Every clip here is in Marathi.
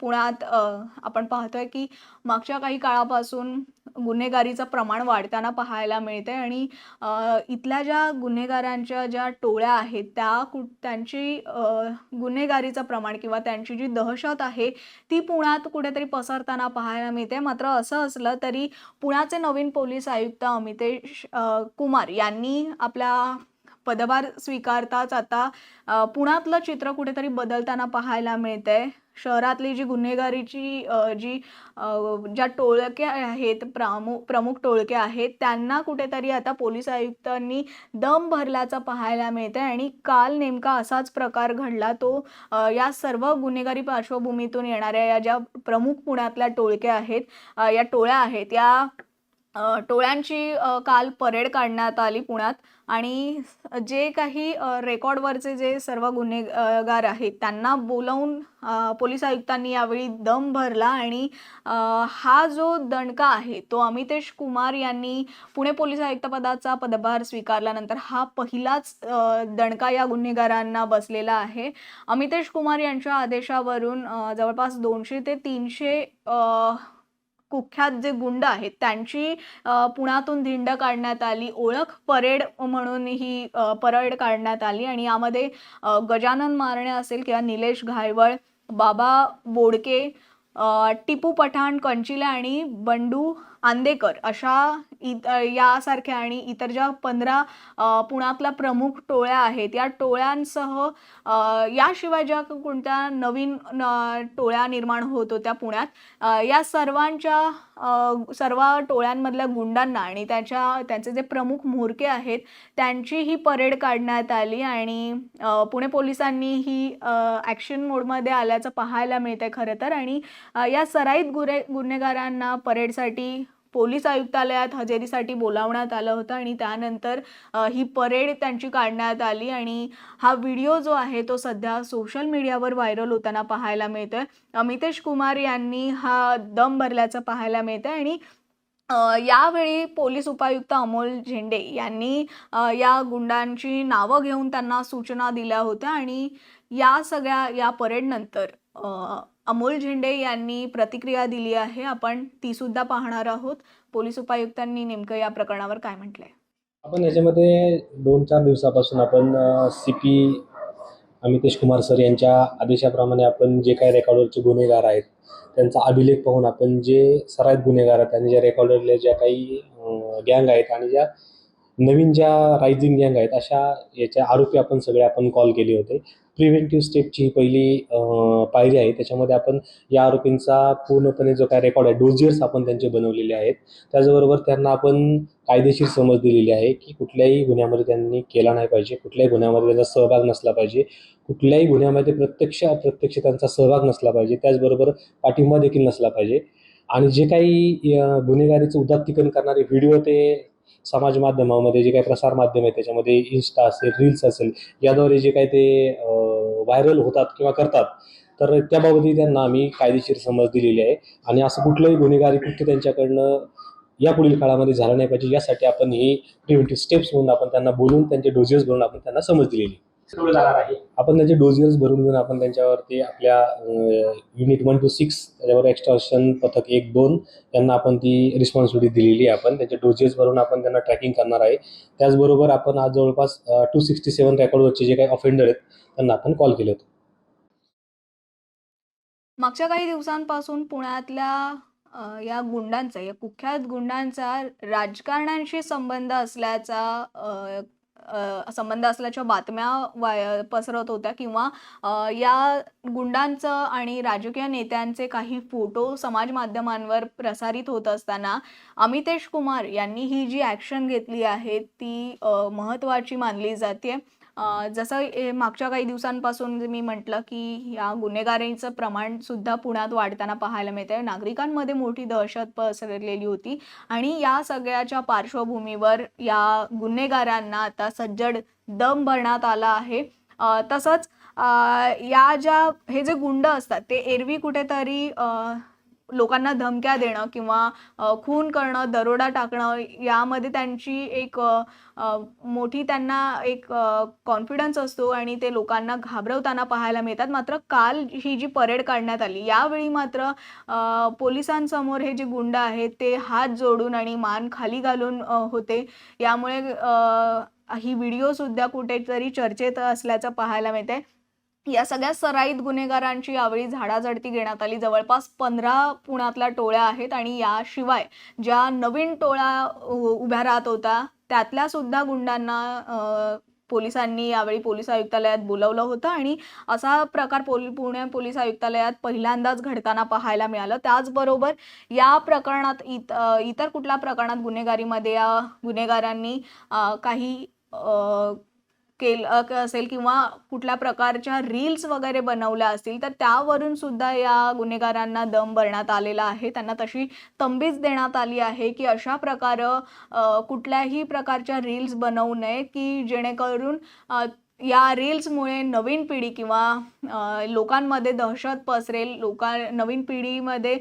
पुण्यात आपण पाहतोय की मागच्या काही काळापासून गुन्हेगारीचं प्रमाण वाढताना पाहायला मिळते आणि इथल्या ज्या गुन्हेगारांच्या ज्या टोळ्या आहेत त्या कु त्यांची गुन्हेगारीचं प्रमाण किंवा त्यांची जी दहशत आहे ती पुण्यात कुठेतरी पसरताना पाहायला मिळते. मात्र असं असलं तरी पुण्याचे नवीन पोलीस आयुक्त अमितेश कुमार यांनी आपल्या पदभार स्वीकारताच आता पुण्यातलं चित्र कुठेतरी बदलताना पाहायला मिळतंय. शहरातली जी गुन्हेगारीची जी ज्या टोळक्या आहेत प्रामु प्रमुख टोळके आहेत त्यांना कुठेतरी आता पोलीस आयुक्तांनी दम भरल्याचं पाहायला मिळतं आहे आणि काल नेमका असाच प्रकार घडला. तो या सर्व गुन्हेगारी पार्श्वभूमीतून येणाऱ्या या ज्या प्रमुख पुण्यातल्या टोळक्या आहेत या टोळ्या आहेत या टोळ्यांची काल परेड काढण्यात आली पुण्यात आणि जे काही रेकॉर्डवरचे जे सर्व गुन्हेगार आहेत त्यांना बोलावून पोलीस आयुक्तांनी यावेळी दम भरला आणि हा जो दणका आहे तो अमितेश कुमार यांनी पुणे पोलीस आयुक्तपदाचा पदभार स्वीकारल्यानंतर हा पहिलाच दणका या गुन्हेगारांना बसलेला आहे. अमितेश कुमार यांच्या आदेशावरून जवळपास दोनशे ते तीनशे कुख्यात जे गुंड आहेत त्यांची पुण्यातून धिंड काढण्यात आली ओळख परेड म्हणून ही परेड काढण्यात आली आणि यामध्ये गजानन मारणे असेल किंवा निलेश घायवळ बाबा बोडके टिपू पठाण कंचिले आणि बंडू आंदेकर अशा इत यासारख्या आणि इतर ज्या पंधरा पुण्यातल्या प्रमुख टोळ्या आहेत या टोळ्यांसह याशिवाय ज्या कोणत्या नवीन टोळ्या निर्माण होत होत्या पुण्यात या सर्वांच्या सर्व टोळ्यांमधल्या गुंडांना आणि त्याच्या त्यांचे जे प्रमुख म्होरके आहेत त्यांची ही परेड काढण्यात आली आणि पुणे पोलिसांनी ही ॲक्शन मोडमध्ये आल्याचं पाहायला मिळतंय खरं तर. आणि या सराईत गुन्हे गुन्हेगारांना परेडसाठी पोलीस आयुक्तालयात हजेरीसाठी बोलावण्यात आलं होतं आणि त्यानंतर ही परेड त्यांची काढण्यात आली आणि हा व्हिडिओ जो आहे तो सध्या सोशल मीडियावर व्हायरल होताना पाहायला मिळतोय. अमितेश कुमार यांनी हा दम भरल्याचं पाहायला मिळतंय आणि यावेळी पोलीस उपायुक्त अमोल झेंडे यांनी या गुंडांची नावं घेऊन त्यांना सूचना दिल्या होत्या आणि या सगळ्या या परेडनंतर अमोल झेंडे यांनी प्रतिक्रिया दिली आहे. आपण ती सुद्धा पाहणार आहोत. पोलीस उपायुक्तांनी नेमकं या प्रकरणावर काय म्हटलंय? आपण याच्यामध्ये दोन चार दिवसापासून आपण C P Amitesh Kumar sir यांच्या आदेशाप्रमाणे आपण जे काही रेकॉर्डवरचे गुन्हेगार आहेत त्यांचा अभिलेख पाहून आपण जे सराईत गुन्हेगार आहेत आणि ज्या रेकॉर्डरल्या ज्या काही गँग आहेत आणि ज्या नवीन ज्या रायझिंग गँग आहेत अशा याच्या आरोपी आपण सगळे आपण कॉल केले होते. प्रिव्हेंटिव्ह स्टेपची ही पहिली पायरी आहे. त्याच्यामध्ये आपण या आरोपींचा पूर्णपणे जो काय रेकॉर्ड आहे डोजियर्स आपण त्यांचे बनवलेले आहेत. त्याचबरोबर त्यांना आपण कायदेशीर समज दिलेली आहे की कुठल्याही गुन्ह्यामध्ये त्यांनी केला नाही पाहिजे कुठल्याही गुन्ह्यामध्ये त्यांचा सहभाग नसला पाहिजे कुठल्याही गुन्ह्यामध्ये प्रत्यक्ष अप्रत्यक्ष त्यांचा सहभाग नसला पाहिजे त्याचबरोबर पाठिंबा देखील नसला पाहिजे. आणि जे काही गुन्हेगारीचं उदात्तीकरण करणारे व्हिडिओ ते समाज माध्यमामध्ये जे काही प्रसार माध्यम आहे त्याच्यामध्ये इन्स्टा असेल रील्स असेल याद्वारे जे काही ते व्हायरल होतात किंवा करतात तर त्याबाबतही त्यांना आम्ही कायदेशीर समज दिलेली आहे. आणि असं कुठलंही गुन्हेगारी कृत्य त्यांच्याकडनं या पुढील काळामध्ये झालं नाही पाहिजे यासाठी आपण ही प्रिव्हेंटिव्ह स्टेप्स म्हणून आपण त्यांना बोलून त्यांचे डोजेस भरून आपण त्यांना समज दिलेली आहे. आपण त्यांचे डोजेस भरून घेऊन आपण त्यांच्यावरती आपल्या युनिट वन टू सिक्स त्याच्यावर एक्स्ट्रॉशन पथक एक दोन यांना आपण ती रिस्पॉन्सिबिलिटी दिलेली आहे आपण. त्यांचे डोजेस भरून आपण त्यांना ट्रॅकिंग करणार आहे. त्याचबरोबर आपण आज जवळपास टू सिक्स्टी सेवन रेकॉर्डवरचे जे काही ऑफेंडर आहेत त्यांना आपण कॉल केले होते. मागच्या काही दिवसांपासून पुण्यातल्या या गुंडांचा या कुख्यात गुंडांचा राजकारण्यांशी संबंध असल्याचा संबंध असल्याच्या बातम्या वाय पसरत होत्या किंवा या गुंडांचं आणि राजकीय नेत्यांचे काही फोटो समाज माध्यमांवर प्रसारित होत असताना अमितेश कुमार यांनी ही जी ॲक्शन घेतली आहे ती महत्त्वाची मानली जाते आहे जसं मागच्या काही दिवसांपासून मी म्हटलं की या गुन्हेगारीचं प्रमाण सुद्धा पुण्यात वाढताना पाहायला मिळतंय. नागरिकांमध्ये मोठी दहशत पसरलेली होती आणि या सगळ्याच्या पार्श्वभूमीवर या गुन्हेगारांना आता सज्जड दम भरण्यात आला आहे. तसंच या ज्या हे जे गुंड असतात ते एरवी कुठेतरी लोकांना धमक्या देणं किंवा खून करणं दरोडा टाकणं यामध्ये त्यांची एक मोठी त्यांना एक कॉन्फिडन्स असतो आणि ते लोकांना घाबरवताना पाहायला मिळतात. मात्र काल ही जी परेड काढण्यात आली यावेळी मात्र पोलिसांसमोर हे जे गुंड आहेत ते हात जोडून आणि मान खाली घालून होते. यामुळे ही ही व्हिडिओसुद्धा कुठेतरी चर्चेत असल्याचं पाहायला मिळते या सगळ्या सराईत गुन्हेगारांची यावेळी झाडाझडती घेण्यात आली. जवळपास पंधरा पुण्यातल्या टोळ्या आहेत आणि याशिवाय ज्या नवीन टोळ्या उ- उभ्या राहत होत्या त्यातल्या सुद्धा गुंडांना पोलिसांनी यावेळी पोलीस आयुक्तालयात बोलवलं होतं आणि असा प्रकार पोल पुणे पोलीस आयुक्तालयात पहिल्यांदाच घडताना पाहायला मिळालं. त्याचबरोबर या प्रकरणात इत इतर कुठल्या प्रकरणात गुन्हेगारीमध्ये या गुन्हेगारांनी काही केलं असेल किंवा कुठल्या प्रकारच्या रील्स वगैरे बनवल्या असतील तर त्यावरून सुद्धा या गुन्हेगारांना दम भरण्यात आलेला आहे. त्यांना तशी तंबीच देण्यात आली आहे की अशा प्रकारं कुठल्याही प्रकारच्या रील्स बनवू नये की जेणेकरून या रील्समुळे नवीन पिढी किंवा लोकांमध्ये दहशत पसरेल लोका नवीन पिढीमध्ये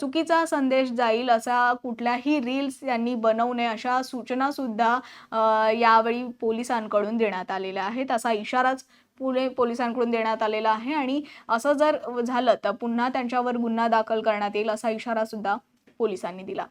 चुकीचा संदेश जाईल असा कुठल्याही रील्स यांनी बनवू नये अशा सूचनासुद्धा यावेळी पोलिसांकडून देण्यात आलेल्या आहेत. असा इशाराच पुणे पोलिसांकडून देण्यात आलेला आहे आणि असं जर झालं तर पुन्हा त्यांच्यावर गुन्हा दाखल करण्यात येईल असा इशारासुद्धा पोलिसांनी दिला.